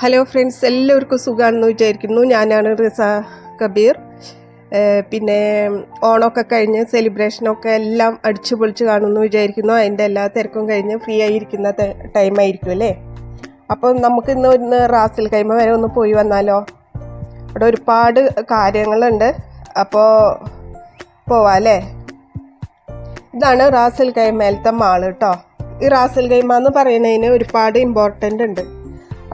Hello friends എല്ലാവർക്കും സുഖമാണെന്ന് വിചാരിക്കുന്നു. ഞാനാണ് റിസ കബീർ. പിന്നെ ഓണമൊക്കെ കഴിഞ്ഞ് സെലിബ്രേഷനൊക്കെ എല്ലാം അടിച്ചു പൊളിച്ച് കാണുമെന്ന് വിചാരിക്കുന്നു. അതിന്റെ എല്ലാ തിരക്കും കഴിഞ്ഞ് ഫ്രീ ആയിരിക്കുന്ന ടൈം ആയിരിക്കും അല്ലേ? അപ്പോൾ നമുക്ക് ഇന്ന് ഒന്ന് റാസിൽ കൈമ വരെ ഒന്ന് പോയി വന്നാലോ? അവിടെ ഒരുപാട് കാര്യങ്ങളുണ്ട്. അപ്പോൾ പോവാം അല്ലേ? ഇതാണ് റാസൽ കൈമേലത്തെ മാൾ കേട്ടോ ഈ റാസൽ കൈമ എന്ന് പറയുന്നതിന് ഒരുപാട് ഇമ്പോർട്ടന്റ് ഉണ്ട്.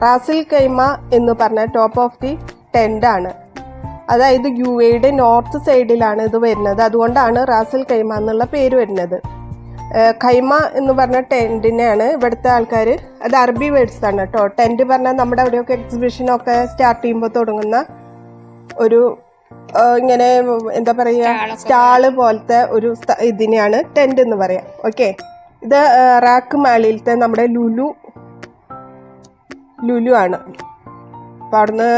റാസൽ കൈമ എന്ന് പറഞ്ഞ ടോപ്പ് ഓഫ് ദി ടെന്റ് ആണ്. അതായത് യു എയുടെ നോർത്ത് സൈഡിലാണ് ഇത് വരുന്നത്. അതുകൊണ്ടാണ് റാസിൽ കൈമ എന്നുള്ള പേര് വരുന്നത്. കൈമ എന്ന് പറഞ്ഞ ടെന്റിനെയാണ് ഇവിടുത്തെ ആൾക്കാർ അത് അറബി വേർഡ്സ് ആണ് കേട്ടോ. ടെന്റ് പറഞ്ഞാൽ നമ്മുടെ അവിടെയൊക്കെ എക്സിബിഷനൊക്കെ സ്റ്റാർട്ട് ചെയ്യുമ്പോൾ തുടങ്ങുന്ന ഒരു ഇങ്ങനെ എന്താ പറയുക സ്റ്റാൾ പോലത്തെ ഒരു ഇതിനെയാണ് ടെന്റ് എന്ന് പറയാം. ഓക്കെ ഇത് റാക്ക് മാളിയിലത്തെ നമ്മുടെ ലുലു ലുലു ആണ് അപ്പം അവിടുന്ന്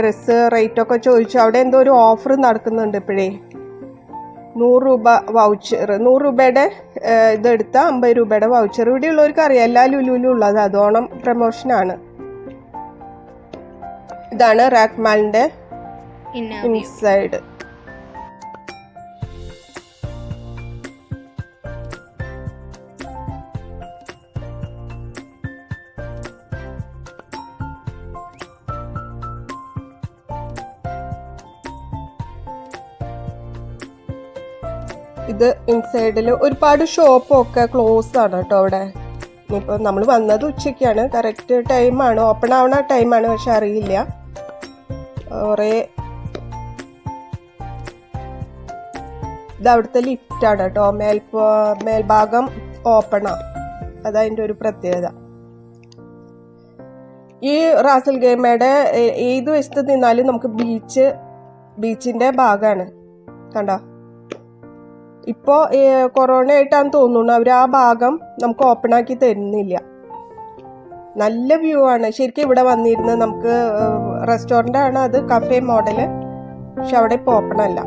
ഡ്രസ്സ് റേറ്റ് ഒക്കെ ചോദിച്ചു. അവിടെ എന്തോ ഒരു ഓഫർ നടക്കുന്നുണ്ട് ഇപ്പോഴേ. നൂറ് രൂപ വൗച്ചർ നൂറ് രൂപയുടെ ഇതെടുത്ത അമ്പത് രൂപയുടെ വൗച്ചർ ഇവിടെ ഉള്ളവർക്ക് അറിയാം എല്ലാ ലുലുവിലും ഉള്ളത്. അതോണം പ്രമോഷനാണ്. ഇതാണ് inner ഇൻസൈഡ്. ഇത് ഇൻസൈഡിൽ ഒരുപാട് ഷോപ്പൊക്കെ ക്ലോസ് ആണ് കേട്ടോ അവിടെ. ഇനിയിപ്പോൾ നമ്മൾ വന്നത് ഉച്ചയ്ക്കാണ്. കറക്റ്റ് ടൈമാണ് ഓപ്പൺ ആവണ ടൈമാണ് പക്ഷെ അറിയില്ല. കുറേ ഇത് അവിടുത്തെ ലിഫ്റ്റാണ് കേട്ടോ മേൽ മേൽഭാഗം ഓപ്പണാണ് അതതിന്റെ ഒരു പ്രത്യേകത. ഈ റാസൽ ഗെയിമയുടെ ഏത് വശത്ത് നിന്നാലും നമുക്ക് ബീച്ച് ബീച്ചിന്റെ ഭാഗമാണ് കണ്ടോ? ഇപ്പോൾ കൊറോണ ആയിട്ടാന്ന് തോന്നുന്നു. അവർ ആ ഭാഗം നമുക്ക് ഓപ്പൺ ആക്കി തരുന്നില്ല. നല്ല വ്യൂ ആണ്. ശരിക്കും ഇവിടെ വന്നിരുന്ന് നമുക്ക് റെസ്റ്റോറന്റ് ആണ് അത് കഫേ മോഡൽ പക്ഷെ അവിടെ ഇപ്പോൾ ഓപ്പൺ അല്ല.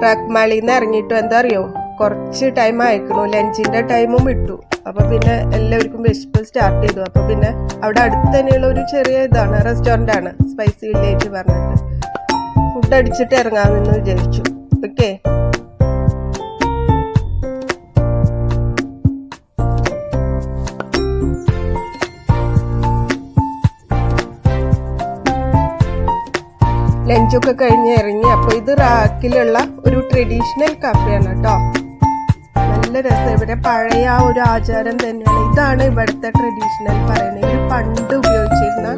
ട്രാക്ക് മാളിന്ന് നിന്ന് ഇറങ്ങിയിട്ടു എന്താ അറിയോ? കുറച്ച് ടൈം അയക്കണു ലഞ്ചിന്റെ ടൈമും വിട്ടു അപ്പൊ പിന്നെ എല്ലാവർക്കും വിശപ്പ് സ്റ്റാർട്ട് ചെയ്തു. അപ്പൊ പിന്നെ അവിടെ അടുത്ത് തന്നെയുള്ള ഒരു ചെറിയ ഇതാണ് റെസ്റ്റോറന്റ് ആണ് സ്പൈസി വില്ലേജ് പറഞ്ഞിട്ട്. ഫുഡ് അടിച്ചിട്ട് ഇറങ്ങാമെന്ന് വിചാരിച്ചു. ഓക്കെ ലഞ്ചൊക്കെ കഴിഞ്ഞ് ഇറങ്ങി. അപ്പോൾ ഇത് റാക്കിലുള്ള ഒരു ട്രഡീഷണൽ കഫേയാണ് കേട്ടോ. നല്ല രസം. ഇവിടെ പഴയ ആ ഒരു ആചാരം തന്നെയാണ്. ഇതാണ് ഇവിടുത്തെ ട്രഡീഷണൽ പറയുന്നത്. പണ്ട് ഉപയോഗിച്ചിരുന്ന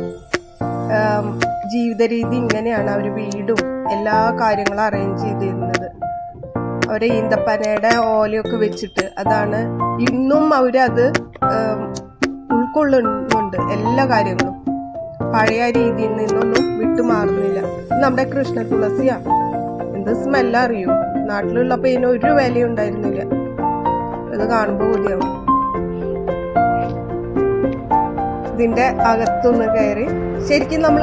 ജീവിത രീതി ഇങ്ങനെയാണ് അവർ വീടും എല്ലാ കാര്യങ്ങളും അറേഞ്ച് ചെയ്തിരുന്നത്. അവരെ ഈന്തപ്പനയുടെ ഓലയൊക്കെ വെച്ചിട്ട് അതാണ് ഇന്നും അവരത് ഉൾക്കൊള്ളുന്നുണ്ട് എല്ലാ കാര്യങ്ങളും. പഴയ രീതിയിൽ നിന്നൊന്നും വിട്ടുമാറുന്നില്ല നമ്മുടെ കൃഷ്ണ തുളസിയാണ്. എന്ത് സ്മെല്ല അറിയൂ? നാട്ടിലുള്ളപ്പോ ഇതിന് ഒരു വിലയും ഉണ്ടായിരുന്നില്ല ഇത് കാണുമ്പോൾ കൊതിയാവും ഇതിന്റെ അകത്തൊന്ന് കയറി. ശരിക്കും നമ്മൾ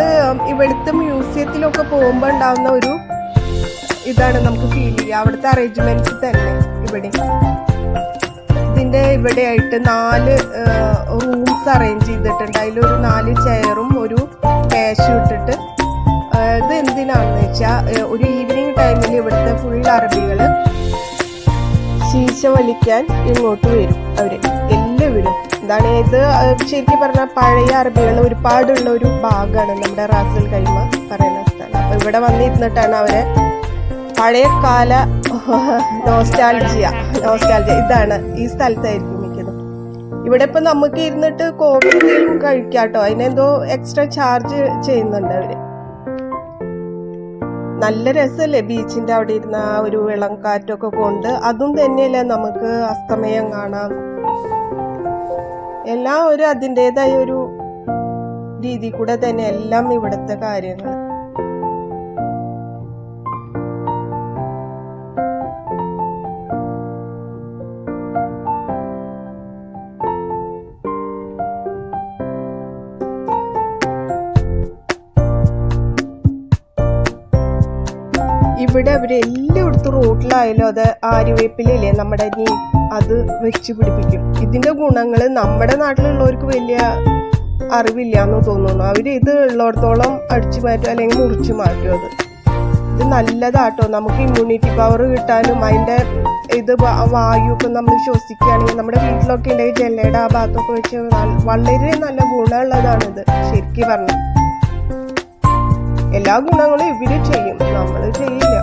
ഇവിടുത്തെ മ്യൂസിയത്തിലൊക്കെ പോകുമ്പോൾ ഉണ്ടാവുന്ന ഒരു ഇതാണ് നമുക്ക് ഫീൽ ചെയ്യുക. അവിടുത്തെ അറേഞ്ച്മെന്റ്സ് തന്നെ ഇവിടെ. ഇതിന്റെ ഇവിടെ ആയിട്ട് നാല് റൂംസ് അറേഞ്ച് ചെയ്തിട്ടുണ്ട്. അതിലൊരു നാല് ചെയറും ഒരു ക്യാഷും ഇട്ടിട്ട്. ഇത് എന്തിനാണെന്ന് വെച്ചാൽ ഒരു ഈവനിങ് ടൈമിൽ ഇവിടുത്തെ ഫുൾ അറബികൾ ശീശ വലിക്കാൻ ഇങ്ങോട്ട് വരും അവർ. എല്ലാം എല്ലാവരും. എന്താണ് ഇത്? ശരിക്കും പറഞ്ഞാൽ പഴയ അറബികളിൽ ഒരുപാടുള്ള ഒരു ഭാഗമാണ് നമ്മുടെ റാസൽ കൈമ പറയുന്ന സ്ഥലം. അപ്പൊ ഇവിടെ വന്നിരുന്നിട്ടാണ് അവരെ പഴയ കാല നോസ്റ്റാൾജിയ നോസ്റ്റാൾജിയ ഇതാണ് ഈ സ്ഥലത്തായിരിക്കും മിക്കതും. ഇവിടെ ഇപ്പൊ നമുക്ക് ഇരുന്നിട്ട് കോഫി എന്തെങ്കിലും കഴിക്കാട്ടോ. അതിനെന്തോ എക്സ്ട്രാ ചാർജ് ചെയ്യുന്നുണ്ട് അവർ. നല്ല രസമല്ലേ ബീച്ചിന്റെ അവിടെ ഇരുന്ന ആ ഒരു ഇളം കാറ്റൊക്കെ കൊണ്ട്. അതും തന്നെയല്ലേ നമുക്ക് അസ്തമയം കാണാം. എല്ലാം ഒരു അതിന്റെതായ ഒരു രീതി കൂടെ തന്നെ എല്ലാം ഇവിടുത്തെ കാര്യങ്ങൾ. ഇവിടെ അവർ എല്ലായിടത്തും റോട്ടിലായാലും അത് ആര്യവേപ്പിലല്ലേ നമ്മുടെ നീ അത് വെച്ച് പിടിപ്പിക്കും. ഇതിന്റെ ഗുണങ്ങൾ നമ്മുടെ നാട്ടിലുള്ളവർക്ക് വലിയ അറിവില്ല എന്ന് തോന്നുന്നു. അവർ ഇത് ഉള്ളിടത്തോളം അടിച്ചു മാറ്റും അല്ലെങ്കിൽ മുറിച്ചു മാറ്റും അത്. ഇത് നല്ലതാട്ടോ. നമുക്ക് ഇമ്മ്യൂണിറ്റി പവർ കിട്ടാനും അതിന്റെ ഇത് വായുവൊക്കെ നമ്മൾ ശ്വസിക്കുകയാണെങ്കിൽ നമ്മുടെ വീട്ടിലൊക്കെ ഉണ്ടെങ്കിൽ ജെല്ലയുടെ ആ ഭാഗത്തൊക്കെ വെച്ച് വളരെ നല്ല ഗുണമുള്ളതാണിത്. ശരിക്കും പറഞ്ഞു. എല്ലാ ഗുണങ്ങളും ഇവർ ചെയ്യും. നമ്മൾ ചെയ്യില്ല.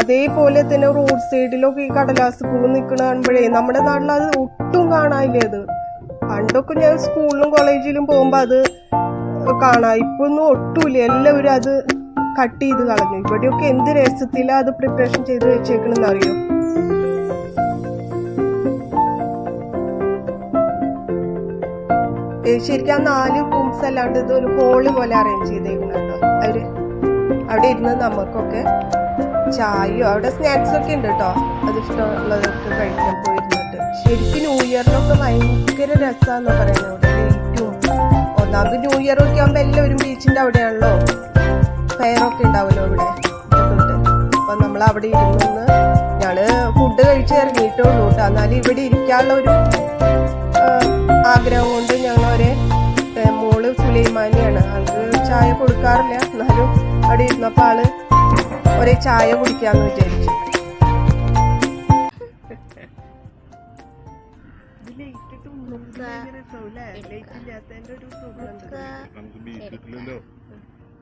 അതേപോലെ തന്നെ റോഡ് സൈഡിലൊക്കെ ഈ കടലാസ് പൂ നിൽക്കണ കാണുമ്പോഴേ നമ്മുടെ നാട്ടിൽ അത് ഒട്ടും കാണാനില്ല അത് പണ്ടൊക്കെ ഞാൻ സ്കൂളിലും കോളേജിലും പോകുമ്പോൾ അത് കാണാം. ഇപ്പൊ ഒന്നും ഒട്ടുമില്ല എല്ലാവരും അത് കട്ട് ചെയ്ത് കളഞ്ഞു. ഇവിടെയൊക്കെ എന്ത് രസത്തിലാ അത് പ്രിപ്പറേഷൻ ചെയ്ത് വെച്ചേക്കണെന്ന് അറിയോ? ശരിക്കും ആ നാല് റൂംസ് അല്ലാണ്ട് ഇത് ഒരു ഹോൾ പോലെ അറേഞ്ച് അവർ അവിടെ ഇരുന്ന് നമുക്കൊക്കെ ചായയോ അവിടെ സ്നാക്സ് ഒക്കെ ഉണ്ട് കേട്ടോ അത് ഇഷ്ടമുള്ളതൊക്കെ കഴിക്കാൻ പോയിരുന്നിട്ട്. ശരിക്കും ന്യൂ ഇയറിനൊക്കെ ഭയങ്കര രസമാണെന്ന് പറയുന്നത് അവിടെ ലൈറ്റും ഒന്നാമത് ന്യൂ ഇയർ ഒക്കെ ആകുമ്പോൾ എല്ലാവരും ബീച്ചിന്റെ അവിടെയാണല്ലോ. ഫയറൊക്കെ ഉണ്ടാവുമല്ലോ ഇവിടെ അപ്പം നമ്മൾ അവിടെ ഇരുന്ന് ഞാൻ ഫുഡ് കഴിച്ച് ഇറങ്ങിയിട്ടേ ഉള്ളൂ കേട്ടോ എന്നാലും ഇവിടെ ഇരിക്കാനുള്ള ഒരു ആഗ്രഹം കൊണ്ട് ഞങ്ങൾ മോൾ സുലൈമാനിയാണ്. ആൾക്ക് ചായ കൊടുക്കാറില്ല. എന്നാലും അവിടെ ഇരുന്നപ്പോൾ ആൾ ഒരേ ചായ കുടിക്കാന്ന് വിചാരിച്ചു.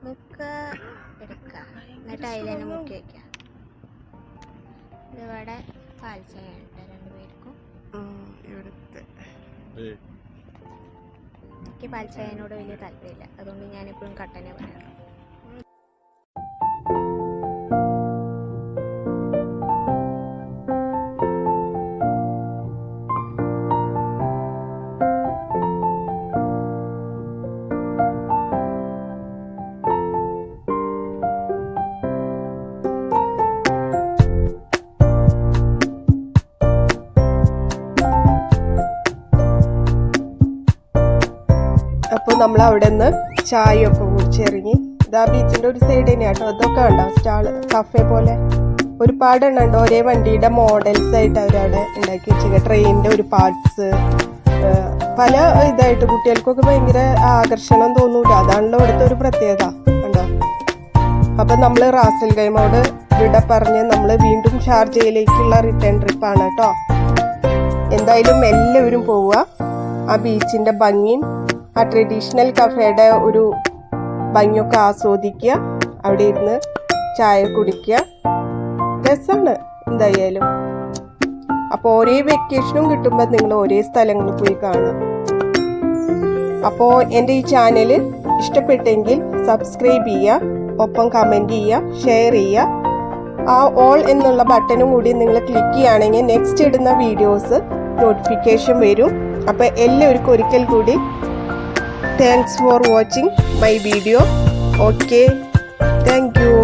മുക്ക. എടുക്കാം. എന്നിട്ട് അതിൽ തന്നെ മുക്കി വെക്കാം. ഇതിവിടെ പാൽ ചായ ഉണ്ട് രണ്ടുപേർക്കും ഇവിടുത്തെ. എനിക്ക് പാൽച്ചായനോട് വലിയ താല്പര്യമില്ല. അതുകൊണ്ട് ഞാനെപ്പോഴും കട്ടനെ പറയാറ് നമ്മൾ അവിടെ നിന്ന് ചായയൊക്കെ കുടിച്ചിറങ്ങി ഇതാ ബീച്ചിന്റെ ഒരു സൈഡ് തന്നെയാട്ടോ അതൊക്കെ ഉണ്ടോ സ്റ്റാൾ കഫേ പോലെ. ഒരുപാട് എണ്ണം ഒരേ വണ്ടിയുടെ മോഡൽസ് ആയിട്ട് അവരവിടെ ഉണ്ടാക്കി വെച്ചേക്കുക ട്രെയിനിന്റെ ഒരു പാർട്സ് പല ഇതായിട്ട് കുട്ടികൾക്കൊക്കെ ഭയങ്കര ആകർഷണം തോന്നൂല. അതാണല്ലോ ഇവിടുത്തെ ഒരു പ്രത്യേകത. ഉണ്ടോ അപ്പൊ നമ്മൾ റാസൽ ഗൈമോട് ഇവിടെ പറഞ്ഞ് നമ്മൾ വീണ്ടും ഷാർജയിലേക്കുള്ള റിട്ടേൺ ട്രിപ്പാണ് കേട്ടോ. എന്തായാലും എല്ലാവരും പോവുക. ആ ബീച്ചിന്റെ ഭംഗിയും ആ ട്രഡീഷണൽ കഫേയുടെ ഒരു ഭംഗിയൊക്കെ ആസ്വദിക്കുക. അവിടെ ഇരുന്ന് ചായ കുടിക്കുക. രസമാണ് എന്തായാലും. അപ്പോൾ ഒരേ വെക്കേഷനും കിട്ടുമ്പോൾ നിങ്ങൾ ഒരേ സ്ഥലങ്ങളിൽ പോയി കാണുക. അപ്പോൾ എന്റെ ഈ ചാനൽ ഇഷ്ടപ്പെട്ടെങ്കിൽ സബ്സ്ക്രൈബ് ചെയ്യുക ഒപ്പം കമന്റ് ചെയ്യുക ഷെയർ ചെയ്യുക. ആ ഓൾ എന്നുള്ള ബട്ടണും കൂടി നിങ്ങൾ ക്ലിക്ക് ചെയ്യുകയാണെങ്കിൽ നെക്സ്റ്റ് ഇടുന്ന വീഡിയോസ് നോട്ടിഫിക്കേഷൻ വരും. അപ്പോൾ എല്ലാവർക്കും ഒരിക്കൽ കൂടി thanks for watching my video okay thank you